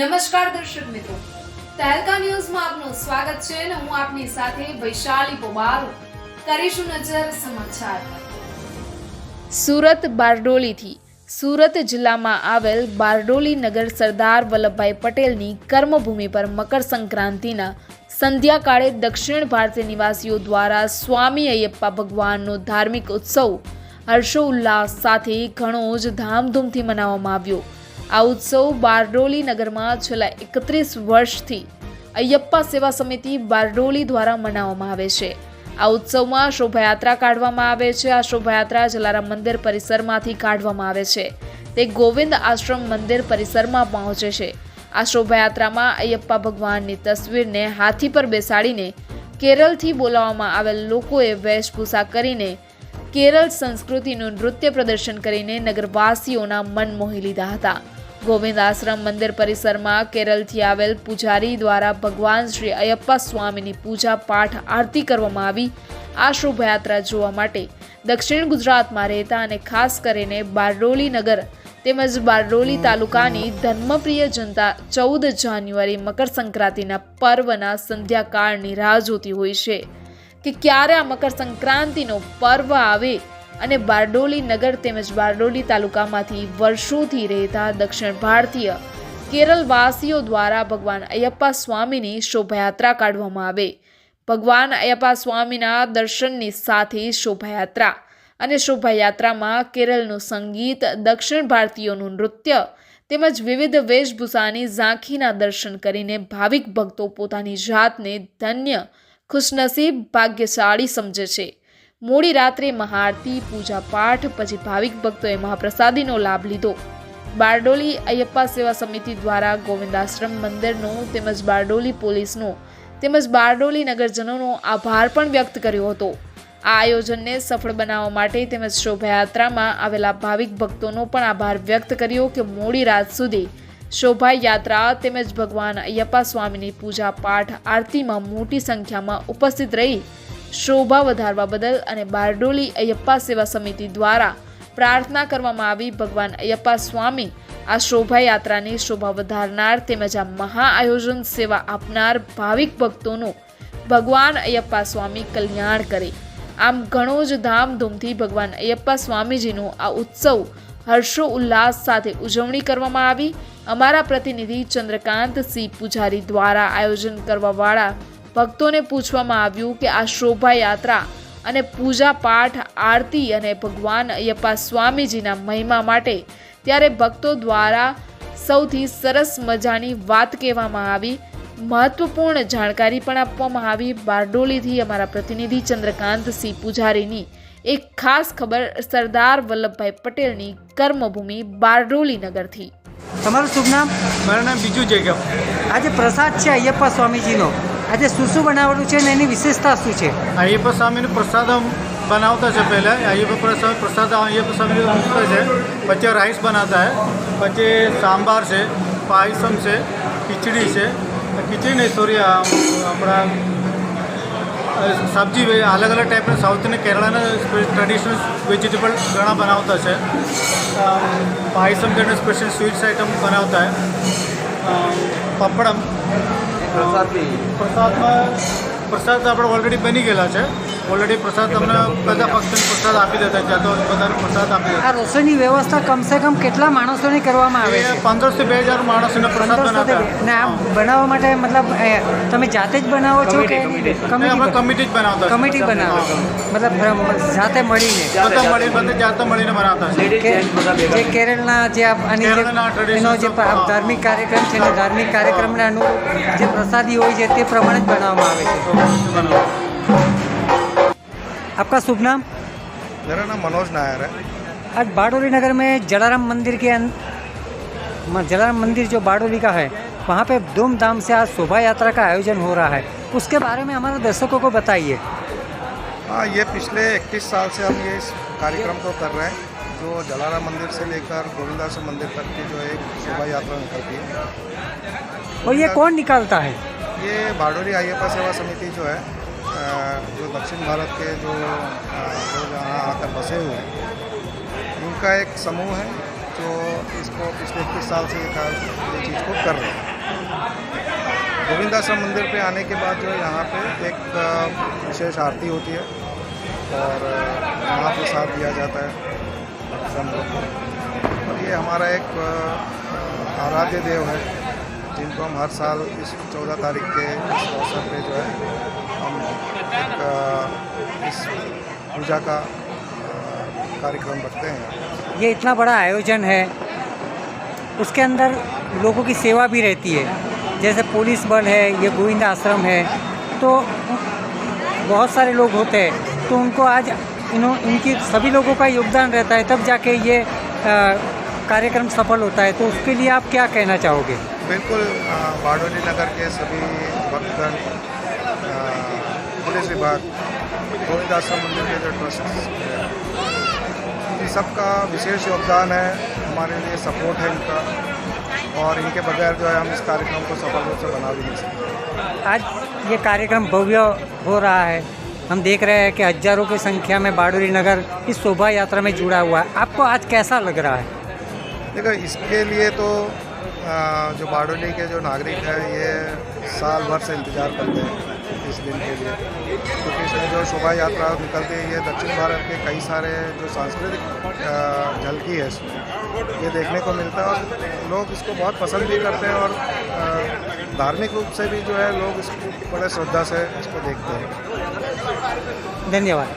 નમસ્કાર દર્શક મિત્રો. તહેલકા ન્યૂઝમાં આપનું સ્વાગત છે અને હું આપની સાથે વૈશાલી પોબારો કરીશું નજર સમાચાર. સુરત બારડોલીથી સુરત જિલ્લામાં આવેલ બારડોલી નગર સરદાર વલ્લભભાઈ પટેલની કર્મભૂમિ પર મકર સંક્રાંતિના સંધ્યાકાળે દક્ષિણ ભારતીય નિવાસીઓ દ્વારા સ્વામી અયપ્પા ભગવાનનો ધાર્મિક ઉત્સવ હર્ષોલ્લાસ સાથે ઘણો જ ધામધૂમથી મનાવવામાં આવ્યો. આ ઉત્સવ બારડોલી નગરમાં છેલ્લા એકત્રીસ વર્ષથી અયપ્પા સેવા સમિતિ બારડોલી દ્વારા મનાવવામાં આવે છે. આ ઉત્સવમાં શોભાયાત્રા કાઢવામાં આવે છે. આ શોભાયાત્રા જલારામ મંદિર પરિસરમાંથી કાઢવામાં આવે છે. તે ગોવિંદ આશ્રમ મંદિર પરિસરમાં પહોંચે છે. આ શોભાયાત્રામાં અયપ્પા ભગવાનની તસવીરને હાથી પર બેસાડીને કેરળથી બોલાવવામાં આવેલ લોકોએ વેશભૂષા કરીને કેરળ સંસ્કૃતિનું નૃત્ય પ્રદર્શન કરીને નગરવાસીઓના મન મોહી લીધા હતા. ગોવિંદ આશ્રમ મંદિર પરિસરમાં કેરળથી આવેલ પૂજારી દ્વારા ભગવાન શ્રી અયપ્પા સ્વામીની પૂજા પાઠ આરતી કરવામાં આવી. આ શોભાયાત્રા જોવા માટે દક્ષિણ ગુજરાતમાં રહેતા અને ખાસ કરીને બારડોલી નગર તેમજ બારડોલી તાલુકાની ધર્મપ્રિય જનતા ચૌદ જાન્યુઆરી મકર સંક્રાંતિના પર્વના સંધ્યાકાળની રાહ જોતી હોય છે કે ક્યારે આ મકર સંક્રાંતિનો પર્વ આવે અને બારડોલી નગર તેમજ બારડોલી તાલુકામાંથી વર્ષોથી રહેતા દક્ષિણ ભારતીય કેરળવાસીઓ દ્વારા ભગવાન અયપ્પા સ્વામીની શોભાયાત્રા કાઢવામાં આવે. ભગવાન અયપ્પા સ્વામીના દર્શનની સાથે શોભાયાત્રા અને શોભાયાત્રામાં કેરળનું સંગીત, દક્ષિણ ભારતીયોનું નૃત્ય તેમજ વિવિધ વેશભૂષાની ઝાંખીના દર્શન કરીને ભાવિક ભક્તો પોતાની જાતને ધન્ય, ખુશનસીબ, ભાગ્યશાળી સમજે છે. મોડી રાત્રે મહાઆરતી પૂજા પાઠ પછી ભાવિક ભક્તોએ મહાપ્રસાદીનો લાભ લીધો. બારડોલી અયપ્પા સેવા સમિતિ દ્વારા ગોવિંદાશ્રમ મંદિરનો તેમજ બારડોલી પોલીસનો તેમજ બારડોલી નગરજનોનો આભાર પણ વ્યક્ત કર્યો હતો. આ આયોજનને સફળ બનાવવા માટે તેમજ શોભાયાત્રામાં આવેલા ભાવિક ભક્તોનો પણ આભાર વ્યક્ત કર્યો કે મોડી રાત સુધી શોભાયાત્રા તેમજ ભગવાન અયપ્પા સ્વામીની પૂજા પાઠ આરતીમાં મોટી સંખ્યામાં ઉપસ્થિત રહી શોભા વધારવા બદલ અને બારડોલી અયપ્પા સેવા સમિતિ દ્વારા પ્રાર્થના કરવામાં આવી. ભગવાન અયપ્પા સ્વામી આ શોભાયાત્રાની શોભા વધારનાર તેમજ આ મહા આયોજન સેવા આપનાર ભાવિક ભક્તોનું ભગવાન અયપ્પા સ્વામી કલ્યાણ કરે. આમ ઘણો જ ધામધૂમથી ભગવાન અયપ્પા સ્વામીજીનો આ ઉત્સવ હર્ષો ઉલ્લાસ સાથે ઉજવણી કરવામાં આવી. અમારા પ્રતિનિધિ ચંદ્રકાંત સિંહ પૂજારી દ્વારા આયોજન કરવાવાળા ભક્તોને પૂછવામાં આવ્યું કે આ શોભાયાત્રા અને પૂજા પાઠ આરતી અને ભગવાન અયપ્પા સ્વામીજીના મહિમા માટે ત્યારે ભક્તો દ્વારા સૌથી સરસ મજાની વાત કહેવામાં આવી. મહત્વપૂર્ણ જાણકારી પણ આપવામાં આવી. બારડોલીથી અમારા પ્રતિનિધિ ચંદ્રકાંત સિંહ પૂજારીની એક ખાસ ખબર સરદાર વલ્લભભાઈ પટેલની કર્મભૂમિ બારડોલી નગરથી. તમારું શુભ નામ? મારું નામ બીજું જયગમ. આજે પ્રસાદ છે અયપ્પા સ્વામીજીનો. આજે શું શું બનાવવાનું છે અને એની વિશેષતા શું છે? અય્યપ્પા સ્વામીનું પ્રસાદમ બનાવતા છે પહેલાં. અય્યપ્પા પ્રસાદ પ્રસાદ અય્યપ્પા સ્વામી મૂકતા છે. પછી રાઈસ બનાવતા છે. પછી સાંભાર છે, પાયસમ છે, ખીચડી છે. ખીચડી નહીં સોરી આપણા સબ્જી અલગ અલગ ટાઈપના સાઉથ અને કેરળના ટ્રેડિશનલ વેજીટેબલ ઘણા બનાવતા છે. પાયસમ કરીને સ્પેશિયલ સ્વીટ્સ આઇટમ બનાવતા છે. પપડમ. પપડમ પ્રસાદમાં પ્રસાદ આપણે ઓલરેડી બની ગયેલા છે. ઓલરેડી પ્રસાદ તમને બધા ફંક્શન પ્રસાદ આપી દેતા છે. તો બધાને પ્રસાદ આપી આ રસોઈની વ્યવસ્થા કમસે કમ કેટલા માણસોની કરવામાં આવે છે? પંદરસો બે હજાર માણસોને પ્રસાદ ને આ બનાવવા માટે મતલબ તમે જાતે જ બનાવો છો કે અમે કમિટી જ બનાવતા કમિટી બનાવો મતલબ જાતે મળીને. જાતે મળી બધા જાતે મળીને બનાવતા છે જે કેરળના જે આની એનો જે ધાર્મિક કાર્યક્રમ છે ને ધાર્મિક કાર્યક્રમના અનુરૂપ જે પ્રસાદી હોય છે તે પ્રમાણે જ બનાવવામાં આવે છે. आपका शुभ नाम? मेरा नाम मनोज नायर है। आज बारडोली नगर में जलाराम मंदिर के. जलाराम मंदिर जो बारडोली का है वहाँ पे धूमधाम से आज शोभा यात्रा का आयोजन हो रहा है। उसके बारे में हमारे दर्शकों को बताइए। हाँ ये पिछले 31 साल से हम ये इस कार्यक्रम को कर रहे हैं जो जलाराम मंदिर से लेकर गोविंदास मंदिर तक की जो एक शोभा यात्रा निकलती है। और ये कौन निकालता है? ये बारडोली अयप्पा सेवा समिति जो है जो दक्षिण भारत के जो लोग यहाँ आकर बसे हुए हैं उनका एक समूह है जो इसको पिछले इक्कीस साल से ये चीज़ को कर रहे हैं। गोविंदाश्रम मंदिर पे आने के बाद जो यहाँ पे एक विशेष आरती होती है और अ, महाप्रसाद दिया जाता है। सब लोग को और ये हमारा एक आराध्य देव है। जिनको हम हर साल इस चौदह तारीख के इस अवसर पे जो है, हम एक इस पूजा का कार्यक्रम रखते हैं। ये इतना बड़ा आयोजन है। उसके अंदर लोगों की सेवा भी रहती है। जैसे पुलिस बल है, ये गोविंद आश्रम है तो बहुत सारे लोग होते हैं। तो उनको आज इन्हों इनकी सभी लोगों का योगदान रहता है। तब जाके ये कार्यक्रम सफल होता है। तो उसके लिए आप क्या कहना चाहोगे? बिल्कुल बारडोली नगर के सभी भक्तगण पुलिस विभाग गोविंद आश्रम मंदिर के जो ट्रस्ट इन सबका विशेष योगदान है। हमारे लिए सपोर्ट है इनका और इनके बगैर जो है हम इस कार्यक्रम को सफल रूप से बना भी नहीं सकते। आज ये कार्यक्रम भव्य हो रहा है। हम देख रहे हैं कि हज़ारों की संख्या में बारडोली नगर इस शोभा यात्रा में जुड़ा हुआ है। आपको आज कैसा लग रहा है? देखो इसके लिए तो जो बारडोली के जो नागरिक हैं, ये साल भर से इंतज़ार करते हैं इस दिन के लिए। क्योंकि इसमें जो शोभा यात्रा निकलती है, ये दक्षिण भारत के कई सारे जो सांस्कृतिक झलकी है इसमें। ये देखने को मिलता है और लोग इसको बहुत पसंद भी करते हैं और धार्मिक रूप से भी जो है, लोग इसको बड़े श्रद्धा से इसको देखते हैं। धन्यवाद।